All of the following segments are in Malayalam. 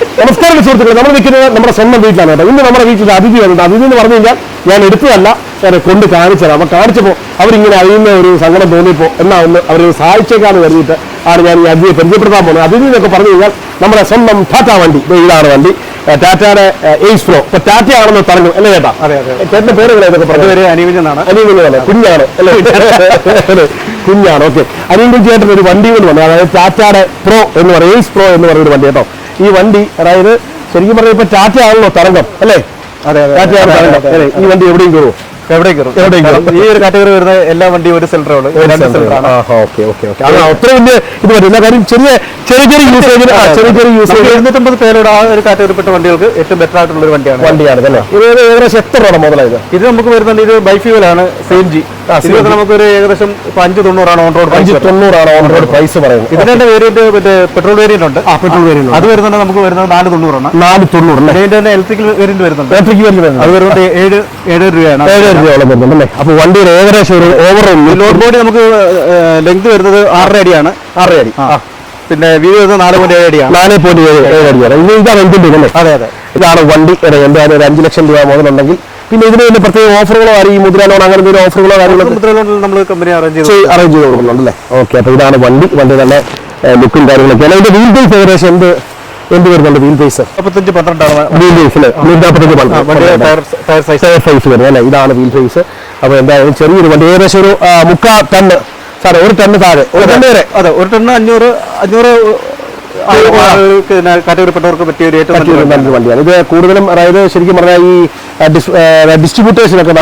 നമസ്കാരം സുഹൃത്തുക്കളെ നമ്മൾ നിൽക്കുന്നത് നമ്മുടെ സ്വന്തം വീട്ടിലാണ് കേട്ടോ. ഇന്ന് നമ്മുടെ വീട്ടിൽ അതിഥി വന്നിട്ട് അതിഥി എന്ന് പറഞ്ഞു കഴിഞ്ഞാൽ ഞാൻ എടുത്തതല്ല ഞാൻ കൊണ്ട് കാണിച്ചത് അപ്പൊ കാണിച്ചപ്പോൾ അവരിങ്ങനെ അറിയുന്ന ഒരു സങ്കടം തോന്നിയപ്പോൾ എന്നാ ഒന്ന് അവർ സഹായിച്ചേക്കാന്ന് കരുതിയിട്ട് ആണ് ഞാൻ ഈ അതിഥിയെ പരിചയപ്പെടുത്താൻ പോകുന്നത്. അതിഥി എന്നൊക്കെ പറഞ്ഞു കഴിഞ്ഞാൽ നമ്മുടെ സ്വന്തം ടാറ്റ വണ്ടി. ഇതാണ് വണ്ടി. ടാറ്റയുടെ എയ്സ് പ്രോ ഇപ്പൊ ടാറ്റ ആണെന്ന് പറഞ്ഞു അല്ലേ ചേട്ടാ? അതെ. ചേട്ടന്റെ പേരുകൾ ഏതൊക്കെ പറഞ്ഞു അനിവിഞ്ഞെന്നാണ് അനിയൻ കുഞ്ഞാണ് അല്ലേ? കുഞ്ഞാണ് ഓക്കെ. അനിയൻ ചേട്ടൻ ഒരു വണ്ടി കൊണ്ട് വന്നു. അതായത് ടാറ്റയുടെ പ്രോ എന്ന് പറയും എയ്സ് പ്രോ എന്ന് പറയുന്ന ഒരു വണ്ടി കേട്ടോ. ഈ വണ്ടി അതായത് ശരിക്കും പറഞ്ഞാൽ ഇപ്പൊ ടാറ്റ ആണല്ലോ തരംഗം അല്ലേ? തരംഗം. ഈ വണ്ടി എവിടെയും കയറുമോ എവിടെ. ഈ ഒരു കാറ്റഗറി വരുന്ന എല്ലാ വണ്ടിയും ഒരു സിലിണ്ടറേ ഉള്ളൂ. രണ്ട് സിലിണ്ടറാണ് ഓക്കെ ഓക്കെ ഓക്കെ. അത് അത്ര വലിയ ഇത് പറ്റില്ല കാര്യം ചെറിയ ചെറിയ ചെറിയ യൂസേജിന് ചെറിയ ചെറിയ യൂസേജ് എഴുന്നൂറ്റമ്പത് പേരോട് ആ ഒരു കാറ്റഗറിപ്പെട്ട വണ്ടികൾക്ക് ഏറ്റവും ബെറ്റർ ആയിട്ടുള്ള ഒരു വണ്ടിയാണ്. വണ്ടിയാണ് അല്ലേ? ഇത് ഏകദേശം എത്ര രൂപ മുതലായത്? ഇത് നമുക്ക് വരുന്നുണ്ട് ഇത് ബൈഫ്യൂലാണ് സി എൻ ജി ഇത് നമുക്ക് ഒരു ഏകദേശം ഇപ്പൊ അഞ്ച് തൊണ്ണൂറാണ് ഓൺ റോഡ് അഞ്ച് തൊണ്ണൂറാണ് ഓൺ റോഡ് പ്രൈസ് പറയുന്നത്. ഇതിന്റെ വേരിയന്റ് മറ്റേ പെട്രോൾ വേരിയന്റ് ഉണ്ട്. ആ പെട്രോൾ വേരിയന്റ് അത് വരുന്നുണ്ട് നമുക്ക് വരുന്നത് നാല് തൊണ്ണൂറാണ്. നാല് തൊണ്ണൂറ് അതിന്റെ തന്നെ ഇലക്ട്രിക്കൽ വേരിയന്റ് വരുന്നുണ്ട്. ഇലക്ട്രിക് വരുന്നത് അത് വരുന്നത് ഏഴ് ഏഴ് രൂപയാണ്. ഏഴര രൂപയോളം വരുന്നുണ്ട് അല്ലേ? അപ്പൊ വണ്ടിയുടെ ഏകദേശം ഒരു ഓവർ ലോഡ് ബോഡി നമുക്ക് ലെങ്ത് വരുന്നത് ആറര അടിയാണ്. ആറര അടി. ആ. പിന്നെ വീതി വരുന്നത് നാല് പോയിന്റ് ഏഴ് അടിയാണ്. നാല് പോയിന്റ് ഏഴ് ഏഴ് അടിയാണ്. ഇത് ഇതാണ് എന്തിന്റെ അല്ലേ അതെ അതെ. ഇതാണ് വണ്ടി എന്തായാലും ഒരു അഞ്ച് ലക്ഷം രൂപ മുതലുണ്ടെങ്കിൽ. പിന്നെ ഇതിന് വേണ്ടി പ്രത്യേക ഓഫറുകളോ ഈ മുദ്ര ലോൺ അങ്ങനെ എന്തെങ്കിലും ഓഫറുകളോ കാര്യങ്ങളൊക്കെ നമ്മൾ കമ്പനി അറേഞ്ച് ചെയ്തു അറേഞ്ച് ചെയ്ത് കൊടുക്കുന്നുണ്ട് അല്ലേ ഓക്കെ അപ്പൊ ഇതാണ് വണ്ടി. വണ്ടി തന്നെ ലുക്കും കാര്യങ്ങളൊക്കെ. അല്ല ഇതിന്റെ വീൽ ബേസ് ഏകദേശം എന്ത് എന്ത് വരുന്നുണ്ട് വീൽ ബേസ് മുപ്പത്തഞ്ച് പന്ത്രണ്ടാണ്. വീൽ ബേസ് സൈസ് വരുന്നത് അല്ലേ? ഇതാണ് വീൽ സൈസ് അപ്പൊ എന്തായാലും ചെറിയൊരു വണ്ടി. ഏകദേശം ഒരു മുക്കാൽ മുക്കാ ടണ്ണ് സാറേ ഒരു ടണ്ണ് താഴെ ഒരു ടണ്ണ് വരെ. അതെ ഒരു ടണ്ണ് അഞ്ഞൂറ് അഞ്ഞൂറ് കാറ്റഗറിപ്പെട്ടവർക്ക് പറ്റിയ ഒരു ഏറ്റവും നല്ലൊരു വണ്ടിയാണ്. ഇത് കൂടുതലും അതായത് ശരിക്കും പറഞ്ഞാൽ ഈ ഡിസ്ട്രിബ്യൂട്ടേഴ്സിനൊക്കെ.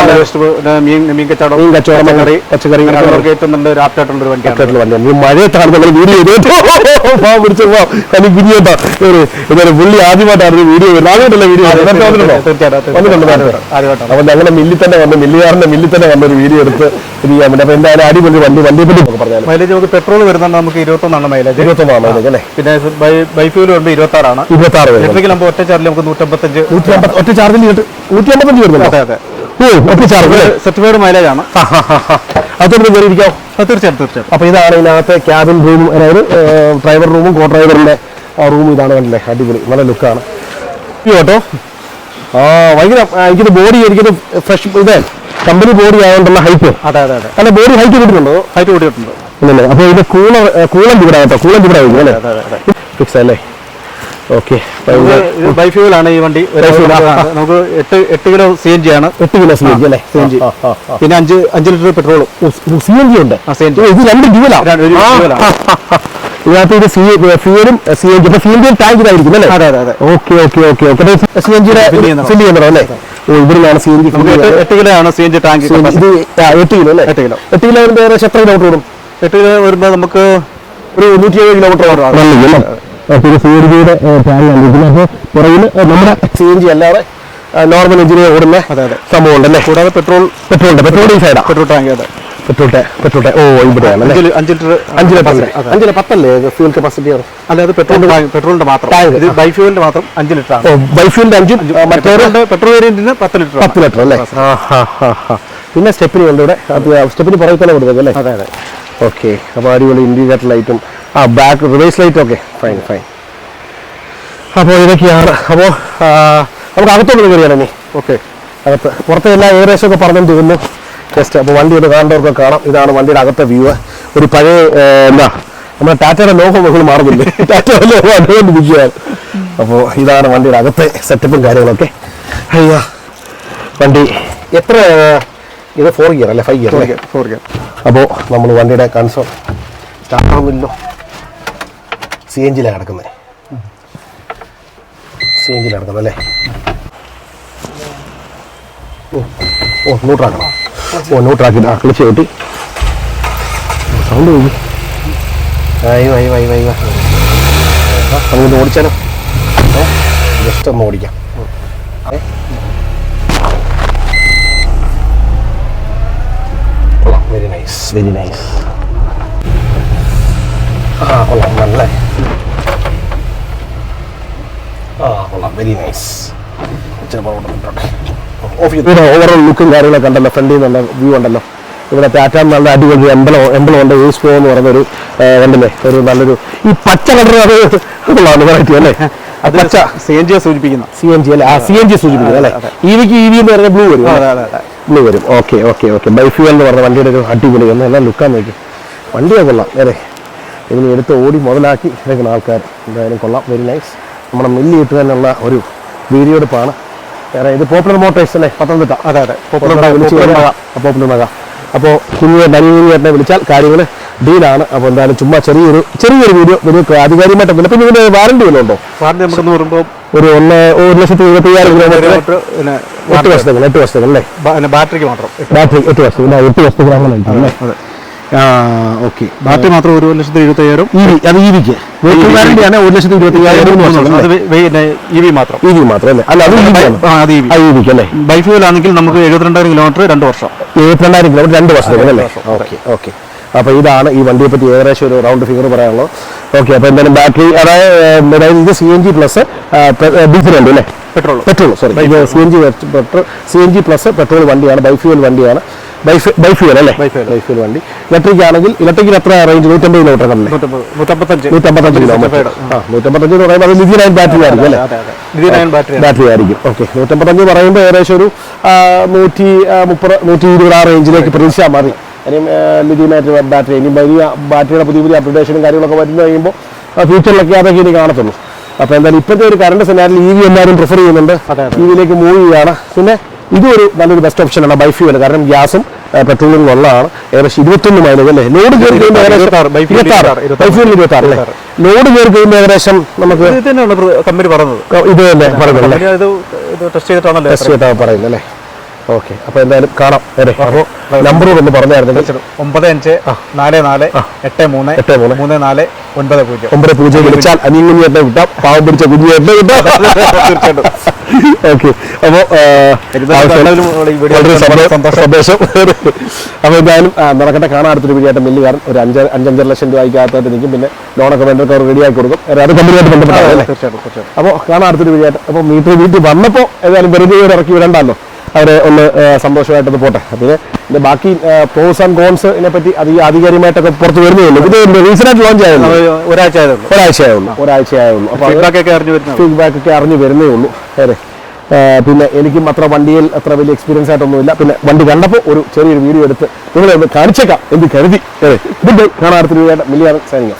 മീൻ മീൻ കച്ചവടം മീൻ കച്ചവടം പച്ചക്കറി പച്ചക്കറി അവർക്ക് ഏറ്റവും നല്ല ആപ്റ്റായിട്ടുള്ള ഒരു വണ്ടിയാണ് വണ്ടിയാണ്. ഈ മഴയത്താണ് നമ്മൾ വീഡിയോ ചെയ്ത് ഇതൊരു പുള്ളി ആദ്യമായിട്ടാണ് വീഡിയോ വരുന്നത്. ആദ്യമായിട്ടല്ല വീഡിയോ വന്നിട്ടുണ്ടോ? തീർച്ചയായിട്ടും ആദ്യമായിട്ടാണ്. അപ്പൊ മില്ലിൽ തന്നെ വന്ന് മില്ലുകാരന്റെ മില്ലിൽ തന്നെ വന്ന ഒരു വീഡിയോ എടുത്ത് ചെയ്യാൻ പറ്റും അപ്പൊ എന്തായാലും അടിപൊളി വണ്ടി വണ്ടിയെ പറ്റി നമുക്ക് പറഞ്ഞാൽ മൈലേജ് നമുക്ക് പെട്രോൾ വരുന്നുണ്ട് നമുക്ക് ഇരുപത്തൊന്നാണ് മൈലേജ്. ഇരുപത്തൊന്നാണ് മൈലേജ് അല്ലേ? പിന്നെ ബൈഫ്യൂൽ ഉണ്ട് ഇരുപത്തി ആറാണ് ഇരുപത്തി ആറ് ഇലക്ട്രിക്കൽ ആകുമ്പോൾ ഒറ്റ ചാർജിൽ നമുക്ക് നൂറ്റമ്പത്തഞ്ച്. നൂറ്റി അമ്പത്തി ഒറ്റ ചാർജിൽ നൂറ്റി അമ്പത്തഞ്ച് വരുന്നുണ്ടോ? അതെ അതെ. ഓ ഒറ്റ ചാർജ് സർട്ടിഫൈഡ് മൈലേജ് ആണ്. അതൊന്നും തീർച്ചയായിട്ടും തീർച്ചയായിട്ടും. അപ്പൊ ഇതാണ് ഇതിനകത്ത് ക്യാബിൻ റൂം അതായത് ഡ്രൈവർ റൂമും കോ ഡ്രൈവറിന്റെ റൂം ഇതാണ് കണ്ടില്ലേ? അടിപൊളി നല്ല ലുക്കാണ് ഈ ഓട്ടോ? ആ ഭയങ്കര എനിക്കിത് ബോഡി എനിക്കിത് ഫ്രഷ് ഇത്. കമ്പനി ബോഡി ആയതുകൊണ്ടുള്ള ഹൈറ്റ് അതെ അതെ അതെ. അല്ല ബോഡി ഹൈറ്റ് കിട്ടുന്നുണ്ടോ ഹൈറ്റ് കൂടിയിട്ടുണ്ട്. ഇല്ലല്ലേ അപ്പൊ ഇത് കൂളർ കൂളം ഇവിടെ കേട്ടോ കൂളം ഇവിടെ ആയിരിക്കും അല്ലേ? ഫിക്സ് അല്ലേ? ഓക്കെ ആണ് ഈ വണ്ടി. നമുക്ക് എട്ട് എട്ട് കിലോ സി എൻ ജി ആണ്. എട്ട് കിലോ സി എൻ ജി അല്ലേ? സി എൻ ആ. പിന്നെ അഞ്ച് അഞ്ച് ലിറ്റർ പെട്രോളും സി എൻ ജി ഉണ്ട്? ആ എൻ ജി ഇത് രണ്ട്. ഇതിനകത്ത് ഇത് സി ഫ്യൂലും സി എൻ ജി അപ്പൊ സി എൻ ജി ടാങ്ക് ഇതായിരിക്കും അല്ലേ? Okay okay okay okay C N ജിയുടെ ഫില്ല് ചെയ്യുന്നുണ്ടോ അല്ലേ? ഇവിടുന്നാണ് സി എൻ ജി എട്ട് കിലോ ആണ് സി എൻ ജി ടാങ്ക് ഇത് എട്ട് കിലോ അല്ലേ? എട്ട് കിലോ. എട്ട് കിലോ വരുമ്പോൾ ഏകദേശം എത്ര കിലോമീറ്റർ ഓടും? എട്ട് കിലോ വരുമ്പോൾ നമുക്ക് ഒരു നൂറ്റി ഏഴ് കിലോമീറ്റർ ഓടാം പിന്നെ സി എൻ ജിയുടെ ടാങ്ക് കണ്ടിരിക്കുന്നത് അപ്പോൾ പുറകിൽ നമ്മുടെ സി എൻ ജി അല്ലാതെ നോർമൽ എഞ്ചിനെ ഓടുന്ന. സംഭവം ഉണ്ടല്ലേ കൂടാതെ പെട്രോൾ പെട്രോൾ ഈ സൈഡാ പെട്രോൾ ടാങ്ക് അതെ. പെട്രോൾ പെട്രോട്ടെ ഓ ഇവിടെയാണ് അഞ്ച് ലിറ്റർ അഞ്ച് ലിറ്റർ പത്തല്ലേ? ഫ്യൂൽ കപ്പാസിറ്റി ആണ്. അല്ല അത് പെട്രോളിന്റെ പെട്രോളിന്റെ മാത്രം. ഇത് ബൈഫ്യൂലിന്റെ മാത്രം അഞ്ച് ലിറ്റർ ആണ് ഓ ബൈഫ്യൂലിന്റെ അഞ്ച് മറ്റേ പെട്രോൾ വേരിയന്റിന് പത്ത് ലിറ്റർ പത്ത് ലിറ്റർ അല്ലേ. പിന്നെ സ്റ്റെപ്പിന് ഉണ്ട് ഇവിടെ? സ്റ്റെപ്പിന് പുറകെ തന്നെ കൊടുത്തത് അല്ലേ? അതെ അതെ. ഓക്കെ. അപ്പോൾ അടിപൊളി ഇൻഡിക്കേറ്റർ ലൈറ്റും ആ ബാക്ക് റിവേഴ്സ് ലൈറ്റും ഒക്കെ. ഫൈൻ ഫൈൻ അപ്പോൾ ഇതൊക്കെയാണ്. അപ്പോൾ നമുക്ക് അകത്തോട്ട് കയറിയാണ് നീ ഓക്കെ. അകത്ത്. പുറത്തെ ഏകദേശമൊക്കെ ഏകദേശം ഒക്കെ പറഞ്ഞു തോന്നുന്നു ജസ്റ്റ് അപ്പോൾ വണ്ടി ഒന്ന് കാണേണ്ടവർക്ക് കാണാം. ഇതാണ് വണ്ടിയുടെ അകത്തെ വ്യൂ ഒരു പഴയ എന്താ നമ്മുടെ ടാറ്റയുടെ ലോഹം നമ്മൾ മാറുന്നില്ലേ? ടാറ്റ ലോകം അനുഭവിക്കുകയാണ് അപ്പോൾ ഇതാണ് വണ്ടിയുടെ അകത്തെ സെറ്റപ്പും കാര്യങ്ങളൊക്കെ. അയ്യാ വണ്ടി എത്ര ഇത് ഫോർ ഗിയർ അല്ലേ? ഫൈവ് ഗിയർ ഫോർ ഗിയർ അപ്പോൾ നമ്മൾ വണ്ടിയുടെ കൺസോൾ സ്റ്റാർട്ടാവുന്നില്ലോ സി എൻ ജിയിലാണ് കിടക്കുന്നത്. സി എൻ ജിയിലാണ് കിടക്കുന്നത് അല്ലേ? ഓ ഓ ന്യൂട്രാക്കണം ഓ ന്യൂട്രാക്കിട്ട് ആ ക്ലിച്ച് കിട്ടി സൗണ്ട് പോയി ആയി വൈ വൈ വൈ വാ. നമുക്കൊന്ന് ഓടിച്ചാലോ? ജസ്റ്റ് ഒന്ന് ഓടിക്കാം? കൊള്ളാം. വെരി നൈസ് വെരി നൈസ് ആ കൊള്ളാം. നല്ല? ആ കൊള്ളാം. വെരി നൈസ് ഓവറോൾ ലുക്കും കാര്യങ്ങളൊക്കെ ഉണ്ടല്ലോ ഫ്രണ്ടിൽ നിന്നുള്ള വ്യൂ ഉണ്ടല്ലോ. ഇവിടെ ടാറ്റ നല്ല അടിപൊളി എംബലം എംബലം ഉണ്ട് യൂസ് പോ എന്ന് പറഞ്ഞൊരു ഒരു കണ്ടില്ലേ? ഒരു നല്ലൊരു ഈ പച്ച കളർ അത് വെറൈറ്റി അല്ലേ? അത് പച്ച സി എൻ ജിയെ സൂചിപ്പിക്കുന്ന. സി എൻ ജി അല്ലേ? ആ സി എൻ ജി സൂചിപ്പിക്കുന്നത് അല്ലേ? ഇ വിക്ക് ഇ വി എന്ന് പറഞ്ഞ ബ്ലൂ വരും അതെ അതെ അതെ. ബ്ലൂ വരും. ഓക്കെ ഓക്കെ ഓക്കെ ബൈഫ്യൂൽ എന്ന് പറഞ്ഞ വണ്ടിയുടെ ഒരു അടിപൊളി ഒന്ന് എല്ലാം ലുക്കാൻ നോക്കി. വണ്ടിയെ കൊള്ളാം അതെ ഇതിന് എടുത്ത് ഓടി മുതലാക്കി ഇറങ്ങുന്ന ആൾക്കാർ. എന്തായാലും കൊള്ളാം. വെരി നൈസ് നമ്മുടെ മില്ലി ഇട്ട് തന്നെയുള്ള ഒരു വീഡിയോ എടുപ്പാണ് വേറെ ഇത് പോപ്പുലർ മോട്ടോഴ്സ് അല്ലേ? പത്തനംതിട്ട. അതെ അതെ. പോപ്പുലർ വിളിച്ച് പോപ്പുലർ മക അപ്പോൾ കുഞ്ഞിനെ ഡനിയേട്ടനെ വിളിച്ചാൽ കാര്യങ്ങൾ ഡീലാണ്. അപ്പോൾ എന്തായാലും ചുമ്മാ ചെറിയൊരു ചെറിയൊരു വീഡിയോ നിങ്ങൾക്ക് ആധികാരികമായിട്ട് പിന്നെ ഇതിന് വാറണ്ടി വല്ലതും ഉണ്ടോ? വാറണ്ടി നമുക്ക് പറയുമ്പോൾ ഒരു ഒന്ന് ഒരു ലക്ഷത്തി ഇരുപത്തി അയ്യായിരം കിലോമീറ്റർ പിന്നെ എട്ട് വർഷത്തേക്ക് എട്ട് വർഷത്തേക്ക് അല്ലേ? പിന്നെ ബാറ്ററിക്ക് മാത്രം. ബാറ്ററി എട്ട് വർഷത്തേക്ക് എട്ട് വർഷത്തേക്ക് അല്ലേ? ഓക്കെ. ബാറ്ററി മാത്രം ഒരു ലക്ഷത്തി എഴുപത്തി അയ്യായിരം ഇ വി അത് ഇ വിക്ക്. വാറണ്ടിയാണ് ഒരു ലക്ഷത്തി ഇരുപത്തി അയ്യായിരം ഇ വി മാത്രം. ഇ വി മാത്രം അല്ലേ? അല്ല അത് ഇ ആ അത് ആ ഇ വിക്ക് അല്ലേ? ബൈഫ്യൂൽ ആണെങ്കിൽ നമുക്ക് എഴുപത്തിരണ്ടായിരം കിലോമീറ്റർ രണ്ട് വർഷം. എഴുപത്തിരണ്ടായിരം കിലോമീറ്റർ രണ്ട് വർഷത്തേക്ക് അല്ലേ? വർഷം, ഓക്കെ ഓക്കെ. അപ്പോൾ ഇതാണ് ഈ വണ്ടിയെ പറ്റി ഏകദേശം ഒരു റൗണ്ട് ഫിഗർ പറയാനുള്ളത്. ഓക്കെ അപ്പോൾ എന്തായാലും ബാറ്ററി അതായത് അതായത് ഇത് C N G plus diesel ഉണ്ട് അല്ലേ? പെട്രോൾ. പെട്രോൾ സോറി ഇത് C N G petrol C N G plus petrol വണ്ടിയാണ് ബൈഫ്യൂൽ വണ്ടിയാണ്. ബൈഫ്യൂൽ അല്ലേ. ബൈഫ്യൂൽ വണ്ടി. ഇലക്ട്രിക് ആണെങ്കിൽ ഇലക്ട്രിക്കിന് എത്ര റേഞ്ച് നൂറ്റമ്പത് കിലോമീറ്റർ നൂറ്റമ്പത്തഞ്ച്. കിലോമീറ്റർ ആ നൂറ്റമ്പത്തഞ്ച് എന്ന് പറയുമ്പോൾ അത് ലിഥിയൻ അയൺ ബാറ്ററി ആയിരിക്കും അല്ലേ? ബാറ്ററി ബാറ്ററി ആയിരിക്കും. ഓക്കെ നൂറ്റമ്പത്തഞ്ച് പറയുമ്പോൾ ഏകദേശം ഒരു നൂറ്റി മുപ്പത് നൂറ്റി ഇരുപത് ആ റേഞ്ചിലേക്ക് പ്രതീക്ഷിച്ചാൽ മതി. ഇനിയും ലിഥിയം ബാറ്ററി ഇനി വലിയ ബാറ്ററിയുടെ പുതിയ പുതിയ അപ്ഡേഷനും കാര്യങ്ങളൊക്കെ വരുന്ന കഴിയുമ്പോൾ ഫ്യൂച്ചറിലൊക്കെ അതൊക്കെ ഇനി കാണത്തുള്ളൂ. അപ്പോൾ എന്തായാലും ഇപ്പോഴത്തെ ഒരു കറണ്ട് സെനാറിൽ ഇ വി എല്ലാവരും പ്രിഫർ ചെയ്യുന്നുണ്ട്. ഇ വിയിലേക്ക് മൂവ് ചെയ്യുകയാണ്. പിന്നെ ഇതൊരു ഒരു നല്ലൊരു ബെസ്റ്റ് ഓപ്ഷനാണ് ബൈഫ്യൂൽ കാരണം ഗ്യാസും പെട്രോളും ഉള്ളതാണ് ഏകദേശം ഇരുപത്തൊന്ന് മൈലേജ് അല്ലേ? ലോഡ് കയറി കഴിയുമ്പോൾ ഏകദേശം ഇരുപത്തി ആറ് അല്ലേ? ലോഡ് കയറി കഴിയുമ്പോൾ ഏകദേശം നമുക്ക് ഇത് പറഞ്ഞത്. തന്നെ ഇത് ടെസ്റ്റ് ചെയ്തിട്ടാണല്ലോ ടെസ്റ്റ് ചെയ്തിട്ടാണ് പറയുന്നത് അല്ലേ? ഓക്കെ. അപ്പോൾ എന്തായാലും കാണാം. അതെ. അപ്പോൾ നമ്പർ ഒന്ന് പറഞ്ഞായിരുന്നു ഒമ്പത് അഞ്ച് നാല് നാല് എട്ട് മൂന്ന് എട്ട് മൂന്ന്. മൂന്ന് നാല് ഒൻപത് പൂജ്യം. ഒമ്പത് പൂജ്യം വിളിച്ചാൽ അനിയങ്ങിഞ്ഞേട്ടെ കിട്ടാം പാവം പിടിച്ച കുഞ്ഞേട്ടെ കിട്ടാം തീർച്ചയായിട്ടും. ഓക്കെ. അപ്പോൾ സന്തോഷം. അപ്പോൾ എന്തായാലും നടക്കട്ടെ. കാണാൻ അടുത്തൊരു വീഡിയോ ആയിട്ട് കാരണം ഒരു അഞ്ച് അഞ്ചഞ്ചര ലക്ഷം രൂപയ്ക്കകത്തായിട്ട് നിൽക്കും. പിന്നെ ലോണൊക്കെ വേണ്ടവർക്ക് അവർ റെഡിയാക്കി കൊടുക്കും. അത് കമ്പനിയായിട്ട് തീർച്ചയായിട്ടും തീർച്ചയായിട്ടും. അപ്പോൾ കാണാൻ അടുത്തൊരു വീഡിയോ ആയിട്ട്. അപ്പോൾ മീറ്റർ വീട്ടിൽ വന്നപ്പോൾ ഏതായാലും വെറുതെ ഇറക്കി വിടണ്ടല്ലോ? അവരെ ഒന്ന് സന്തോഷമായിട്ടൊന്ന് പോട്ടെ. പിന്നെ ഇതിന്റെ ബാക്കി പ്രോസ് ആൻഡ് കോൺസ് ഇതിനെ പറ്റി ഈ ആധികാരികമായിട്ടൊക്കെ പുറത്ത് വരുന്നേ ഉള്ളൂ ഇത് റീസെന്റ് ലോഞ്ച് ആയിരുന്നു അത് ഒരാഴ്ച ആയിരുന്നു ഒരാഴ്ച ഉള്ളൂ ഒരാഴ്ച അപ്പോൾ ഫീഡ്ബാക്ക് ഒക്കെ അറിഞ്ഞു വരുന്നത് ഫീഡ്ബാക്ക് ഒക്കെ അറിഞ്ഞു വരുന്നേ ഉള്ളൂ. അതെ. പിന്നെ എനിക്കും അത്ര വണ്ടിയിൽ അത്ര വലിയ എക്സ്പീരിയൻസ് ആയിട്ടൊന്നുമില്ല. പിന്നെ വണ്ടി കണ്ടപ്പോൾ ഒരു ചെറിയൊരു വീഡിയോ എടുത്ത് നിങ്ങളെ ഒന്ന് കാണിച്ചേക്കാം എന്ന് കരുതി. അതെ. Good കാണാറത്തിൽ മില്ലിയാണ് signing